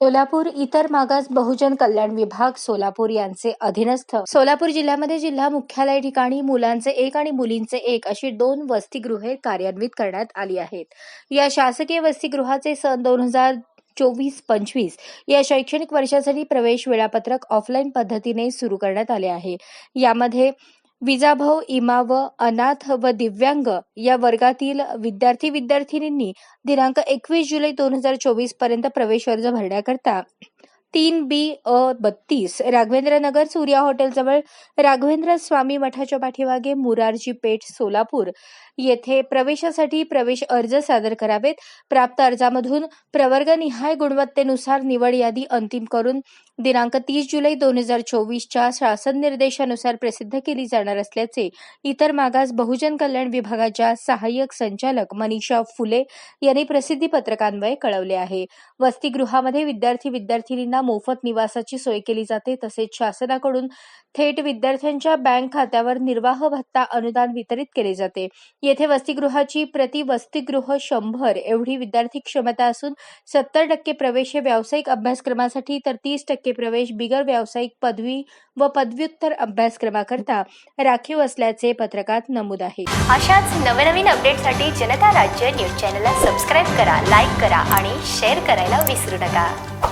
सोलापूर इतर मागास बहुजन कल्याण विभाग सोलापूर यांचे अधीनस्थ. सोलापूर जिल्ह्यामध्ये जिल्हा मुख्यालय ठिकाणी मुलांचे एक आणि मुलींचे एक अशी दोन वसतिगृहे कार्यान्वित करण्यात आली आहेत. या शासकीय वसतिगृहाचे सन दोन हजार चोवीस पंचवीस या शैक्षणिक वर्षासाठी प्रवेश वेळापत्रक ऑफलाईन पद्धतीने सुरू करण्यात आले आहे. यामध्ये विजाभाऊ इमा व अनाथ व दिव्यांग या वर्गातील विद्यार्थी विद्यार्थिनींनी दिनांक एकवीस जुलै दोन हजार चोवीसपर्यंत प्रवेश अर्ज भरण्याकरता तीन बी अ बत्तीस राघवेंद्र नगर सूर्या हॉटेलजवळ राघवेंद्र स्वामी मठाच्या पाठीमागे मुरारजी पेठ सोलापूर येथे प्रवेशासाठी प्रवेश अर्ज सादर करावेत. प्राप्त अर्जामधून प्रवर्गनिहाय गुणवत्तेनुसार निवड यादी अंतिम करून दिनांक तीस जुलै दोन हजार चोवीसच्या शासन निर्देशानुसार प्रसिद्ध केली जाणार असल्याचे इतर मागास बहुजन कल्याण विभागाच्या सहाय्यक संचालक मनीषा फुले यांनी प्रसिद्धी पत्रकान्वये कळवले आहे. वसतिगृहामध्ये विद्यार्थी विद्यार्थिनींना मोफत निवासाची सोय केली जाते तसेच शासनाकडून थेट विद्यार्थ्यांच्या बँक खात्यावर निर्वाह भत्ता अनुदान वितरित केले जाते. येथे वसतिगृहाची प्रति वसतिगृह शंभर एवढी विद्यार्थी क्षमता असून सत्तर टक्के प्रवेश हे व्यावसायिक अभ्यासक्रमासाठी तर तीस टक्के टक्के प्रवेश बिगर व्यावसायिक पदवी व पदव्युत्तर अभ्यासक्रमाकरता राखीव असल्याचे पत्रकात नमूद आहे. अशाच नवनवीन अपडेटसाठी जनता राज्य न्यूज चॅनलला सबस्क्राईब करा लाईक करा आणि शेअर करायला विसरू नका.